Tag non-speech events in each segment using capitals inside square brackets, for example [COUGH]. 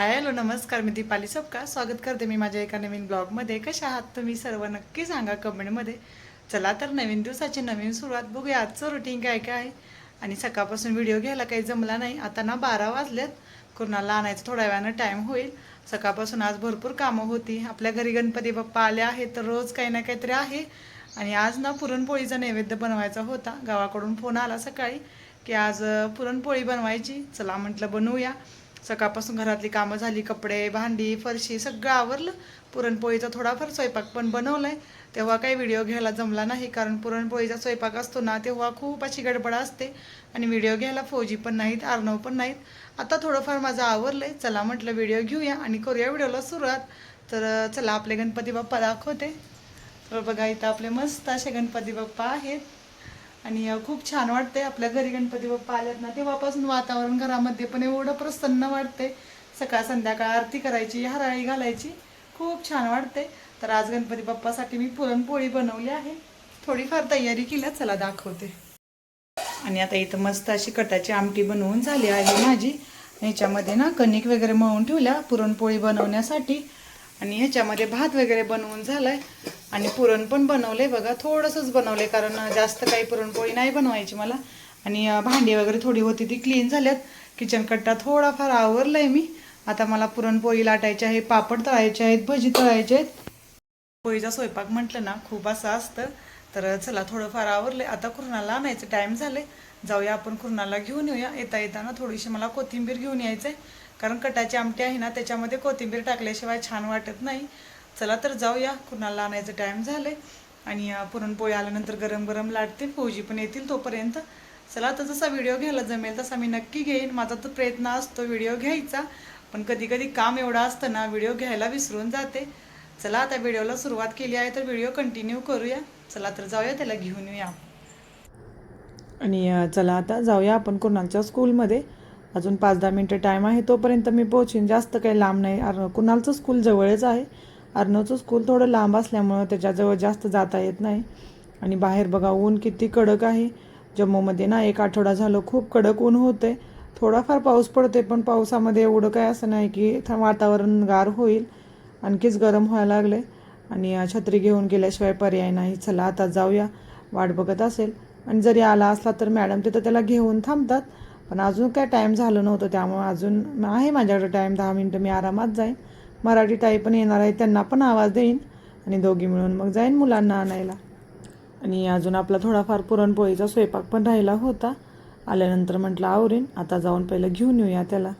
Hi hello नमस्कार मी दीपाली सबका स्वागत करते मी माझ्या एका नवीन ब्लॉगमध्ये. कशा आहात तुम्ही सर्व? नक्की सांगा कमेंटमध्ये. चला तर नवीन दिवसाची नवीन सुरुवात बघूया. आजचं रुटीन काय काय आहे? आणि सकाळपासून व्हिडिओ घ्यायला काही जमला नाही. आता ना बारा वाजल्यात कुणाला आणायचं थोड्या वेळानं टाईम होईल. सकाळपासून आज भरपूर कामं होती. आपल्या घरी गणपती बाप्पा आले आहेत तर रोज काही ना काहीतरी आहे. आणि आज ना पुरणपोळीचा नैवेद्य बनवायचा होता. गावाकडून फोन आला सकाळी की आज पुरणपोळी बनवायची. चला म्हटलं बनवूया. सकाळपासून घरातली कामं झाली कपडे भांडी फरशी सगळं आवरलं. पुरणपोळीचा थोडाफार स्वयंपाक पण बनवलाय. तेव्हा काही व्हिडिओ घ्यायला जमला नाही कारण पुरणपोळीचा स्वयंपाक असतो ना तेव्हा खूप अशी गडबड असते. आणि व्हिडिओ घ्यायला फौजी पण नाहीत आर्नव पण नाहीत. आता थोडंफार माझं आवरलंय. चला म्हटलं व्हिडिओ घेऊया आणि करूया व्हिडिओला सुरुवात. तर चला आपले गणपती बाप्पा दाखवते. तर बघा इथं आपले मस्त असे गणपती बाप्पा आहेत. आणि खूप छान वाटते आपल्या घरी गणपती बाप्पा आल्यात ना तेव्हापासून वातावरण घरामध्ये पण एवढं प्रसन्न वाटते सकाळ संध्याकाळ आरती करायची हराळी घालायची खूप छान वाटते तर आज गणपती बाप्पासाठी मी पुरणपोळी बनवली आहे. थोडीफार तयारी केल्या चला दाखवते. आणि आता इथं मस्त अशी कटाची आमटी बनवून झाली आहे माझी. ह्याच्यामध्ये ना कणिक वगैरे मळून ठेवल्या पुरणपोळी बनवण्यासाठी. आणि ह्याच्यामध्ये भात वगैरे बनवून झालाय. आणि पुरण पण बनवले बघा थोडंसंच बनवले कारण जास्त काही पुरणपोळी नाही बनवायची मला. आणि भांडी वगैरे थोडी होती ती क्लीन झाल्यात. किचन कट्टा थोडाफार आवरलाय मी. आता मला पुरणपोळी लाटायची आहे पापड तळायचे आहेत भजी तळायचे आहेत. पोळीचा स्वयंपाक म्हटलं ना खूप असं असतं. तर चला थोडंफार आवरले आता कुरणाला आणायचं टाईम झाले जाऊया आपण कुरणाला घेऊन येऊया. येता येताना थोडीशी मला कोथिंबीर घेऊन यायचं आहे कारण कटाची आमटी आहे ना त्याच्यामध्ये कोथिंबीर टाकल्याशिवाय छान वाटत नाही. चला तर जाऊया. कुरणाला आणायचं टाईम झाले आणि पुरणपोळी आल्यानंतर गरम गरम लाटतील. फौजी पण येतील तोपर्यंत. चला तर जसा व्हिडिओ घ्यायला जमेल तसा मी नक्की घेईन. माझा तर प्रयत्न असतो व्हिडिओ घ्यायचा. पण कधी कधी काम एवढं असतं ना व्हिडिओ घ्यायला विसरून जाते. चला आता व्हिडिओला सुरुवात केली आहे तर व्हिडिओ कंटिन्यू करूया. चला तर जाऊया त्याला घेऊन येऊया. आणि चला आता जाऊया आपण कुणालच्या स्कूलमध्ये. अजून पाच दहा मिनटं टाईम आहे तोपर्यंत मी पोहोचेन. जास्त काही लांब नाही. अर्न कुणालचं स्कूल जवळच आहे. अर्णवचं स्कूल थोडं लांब असल्यामुळं त्याच्याजवळ जास्त जाता येत नाही. आणि बाहेर बघा ऊन किती कडक आहे. जम्मूमध्ये ना एक आठवडा झालं खूप कडक ऊन होते थोडाफार पाऊस पडते पण पावसामध्ये एवढं काय असं नाही की वातावरण गार होईल. आणखीच गरम व्हायला लागले आणि छत्री घेऊन गेल्याशिवाय पर्याय नाही. चला आता जाऊया. वाट बघत असेल. आणि जरी आला असला तर मॅडम तिथं त्याला घेऊन थांबतात. पण अजून काय टाईम झालं नव्हतं. त्यामुळे अजून आहे माझ्याकडे टाईम दहा मिनटं मी आरामात जाईन. मराठी ताई पण येणार आहे त्यांना पण आवाज देईन. आणि दोघी मिळून मग जाईन मुलांना आणायला. आणि अजून आपला थोडाफार पुरणपोळीचा स्वयंपाक पण राहिला होता. आल्यानंतर म्हटलं आवरेन. आता जाऊन पहिलं घेऊन येऊया त्याला.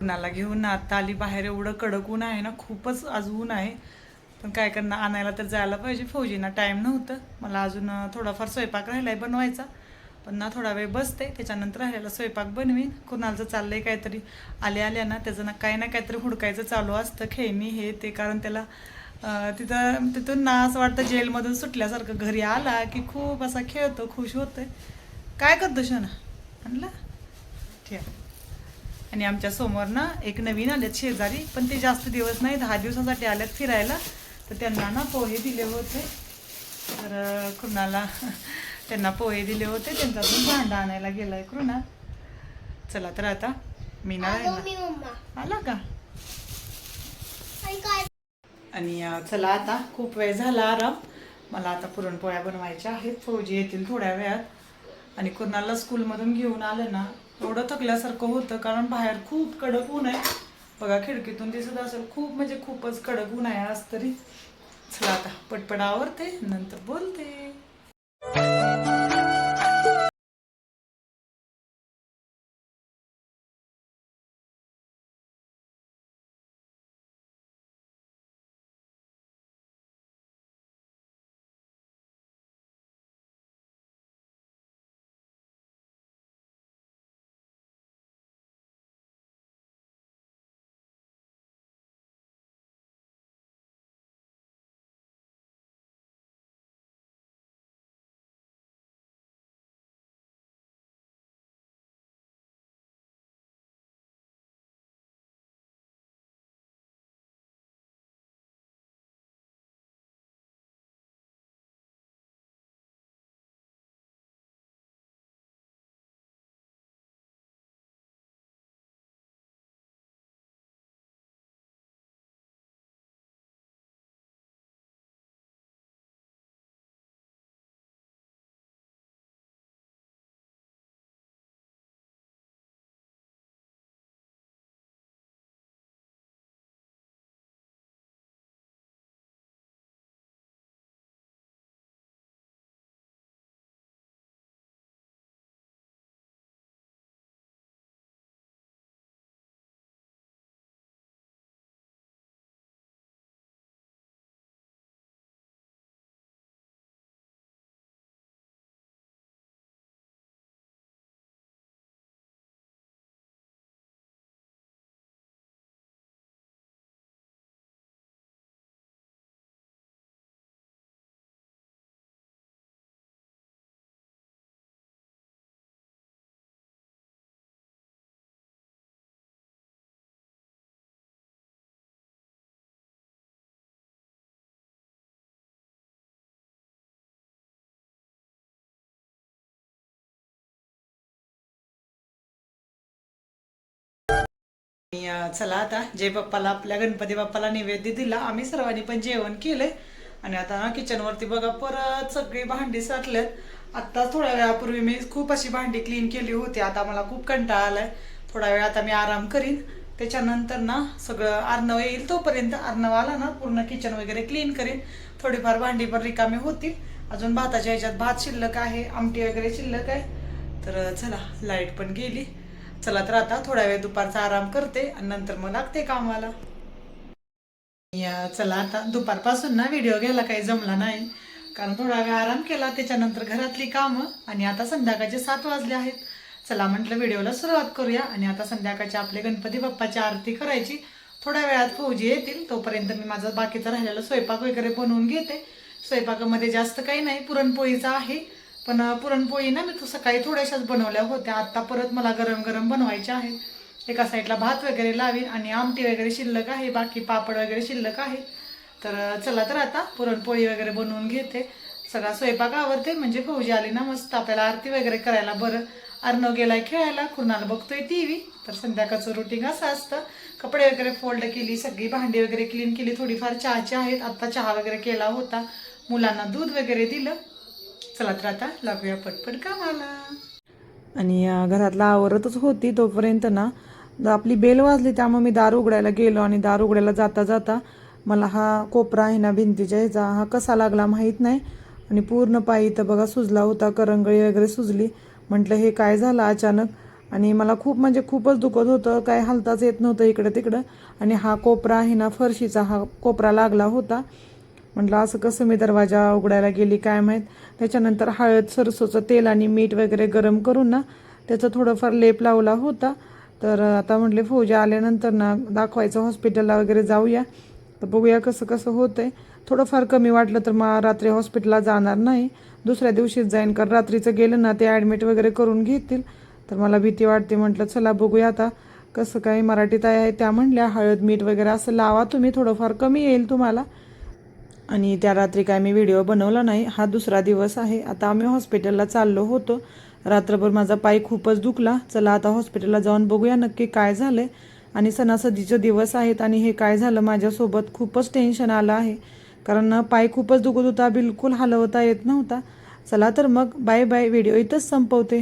कुणाला घेऊन आता आली बाहेर एवढं कडक ऊन आहे ना खूपच आज ऊन आहे. पण काय करणार आणायला तर जायला पाहिजे. फौजीना टाईम नव्हतं. मला अजून थोडाफार स्वयंपाक आहे बनवायचा. पण ना थोडा वेळ बसते त्याच्यानंतर राहिलेला स्वयंपाक बनवीन. कुणालचं चाललंय काहीतरी. आल्या आल्या ना त्याचं ना काही ना काहीतरी हुडकायचं चालू असतं. खेळणी हे ते कारण त्याला तिथं तिथून ना असं वाटतं जेलमधून सुटल्यासारखं घरी आला की खूप असा खेळतो खुश होतोय. काय करतो शना? आणला? ठेव आणि आमच्यासमोर ना एक नवीन आलेत शेजारी पण ते जास्त दिवस नाही दहा दिवसासाठी आल्यात फिरायला. तर त्यांना ना पोहे दिले होते. तर कुणाला [LAUGHS] त्यांना पोहे दिले होते. त्यांचा अजून भांडा आणायला गेलाय कृणा. चला तर आता मी ना आला का? आणि चला आता खूप वेळ झाला आराम. मला आता पुरणपोळ्या बनवायच्या आहेत. फौजी येतील थोड्या वेळात. आणि कुणाला स्कूलमधून घेऊन आलं ना एवढं थकल्यासारखं होतं कारण बाहेर खूप कडक ऊन आहे. बघा खिडकीतून दिसत असेल खूप म्हणजे खूपच कडक ऊन आहे आज तरी. चला आता पटपट आवरते नंतर बोलते. चला आता. जय बाप्पाला आपल्या गणपती बाप्पाला नैवेद्य दिला आम्ही सर्वांनी पण जेवण केलंय. आणि आता किचनवरती बघा परत सगळी भांडी साठल्यात. आता थोड्या वेळापूर्वी मी खूप अशी भांडी क्लीन केली होती. आता मला खूप कंटाळा आलाय. थोडा वेळ आता मी आराम करीन. त्याच्यानंतर ना सगळं अर्णव येईल तोपर्यंत. अर्णव आला ना पूर्ण किचन वगैरे क्लीन करीन. थोडीफार भांडी पण रिकामी होतील. अजून भाताच्या ह्याच्यात भात शिल्लक आहे आमटी वगैरे शिल्लक आहे. तर चला लाइट पण गेली. चला तर आता थोडा वेळ दुपारचा आराम करते आणि नंतर मग लागते कामाला. या चला आता दुपारपासून ना व्हिडिओ घ्यायला काही जमला नाही. कारण थोडा वेळ आराम केला त्याच्यानंतर घरातली कामं आणि आता संध्याकाळचे सात वाजले आहेत. चला म्हटलं व्हिडिओला सुरुवात करूया आणि आता संध्याकाळची आपले गणपती बाप्पाची आरती करायची. थोड्या वेळात फौजी येतील तोपर्यंत मी माझा बाकीचा राहिलेला स्वयंपाक वगैरे बनवून घेते. स्वयंपाकामध्ये जास्त काही नाही पुरणपोळीचा आहे. पण पुरणपोळी ना मी तू सकाळी थोड्याशाच बनवल्या होत्या. आत्ता परत मला गरम गरम बनवायच्या आहेत एका साईडला भात वगैरे लावीन आणि आमटी वगैरे शिल्लक आहे. बाकी पापड वगैरे शिल्लक आहे. तर चला तर आता पुरणपोळी वगैरे बनवून घेते. सगळा स्वयंपाक आवडते म्हणजे फौजी आली ना मस्त. आपल्याला आरती वगैरे करायला बरं. अर्णव गेलाय खेळायला कुणाला बघतोय टीव्ही. तर संध्याकाळचं रुटीन असं असतं. कपडे वगैरे फोल्ड केली सगळी भांडी वगैरे क्लीन केली. थोडीफार चहाची आहेत. आत्ता चहा वगैरे केला होता. मुलांना दूध वगैरे दिलं. चला तर आता लागूया पटपट कामाला. आणि घरातला आवरतच होती तोपर्यंत ना आपली बेल वाजली त्यामुळे मी दार उघडायला गेलो आणि दार उघडायला जाता जाता मला हा कोपरा आहे ना भिंतीच्या ह्याचा हा कसा लागला माहीत नाही. आणि पूर्ण पायी इथं बघा सुजला होता करंगळी वगैरे सुजली. म्हटलं हे काय झालं अचानक? आणि मला खूप म्हणजे खूपच दुखत होतं काय हालताच येत नव्हतं इकडं तिकडं. आणि हा कोपरा आहे ना फरशीचा हा कोपरा लागला होता. म्हटलं असं कसं मी दरवाजा उघडायला गेली काय माहीत? त्याच्यानंतर हळद सरसोचं तेल आणि मीठ वगैरे गरम करून ना त्याचा थोडंफार लेप लावला होता. तर आता म्हटले फौजा आल्यानंतर ना दाखवायचं हॉस्पिटलला वगैरे जाऊया. तर बघूया कसं कसं होतंय. थोडंफार कमी वाटलं तर मग रात्री हॉस्पिटलला जाणार नाही. दुसऱ्या दिवशीच जाईन कारण रात्रीचं गेलं ना ते ॲडमिट वगैरे करून घेतील. तर मला भीती वाटते म्हटलं चला बघूया आता कसं काय मराठीत आहे त्या म्हणल्या हळद मीठ वगैरे असं लावा तुम्ही थोडंफार कमी येईल तुम्हाला. आणि त्या रात्री काय मी व्हिडिओ बनवला नाही हा दुसरा दिवस आहे. आता आम्ही हॉस्पिटलला चाललो होतो. रात्रभर माझा पाय खूपच दुखला. चला आता हॉस्पिटलला जाऊन बघूया नक्की काय झालं आणि सणासदीचे दिवस आहेत आणि हे काय झालं माझ्यासोबत खूपच टेन्शन आलं आहे. कारण पाय खूपच दुखत होता बिलकुल हलवता येत नव्हता. चला तर मग बाय बाय व्हिडिओ इथंच संपवते.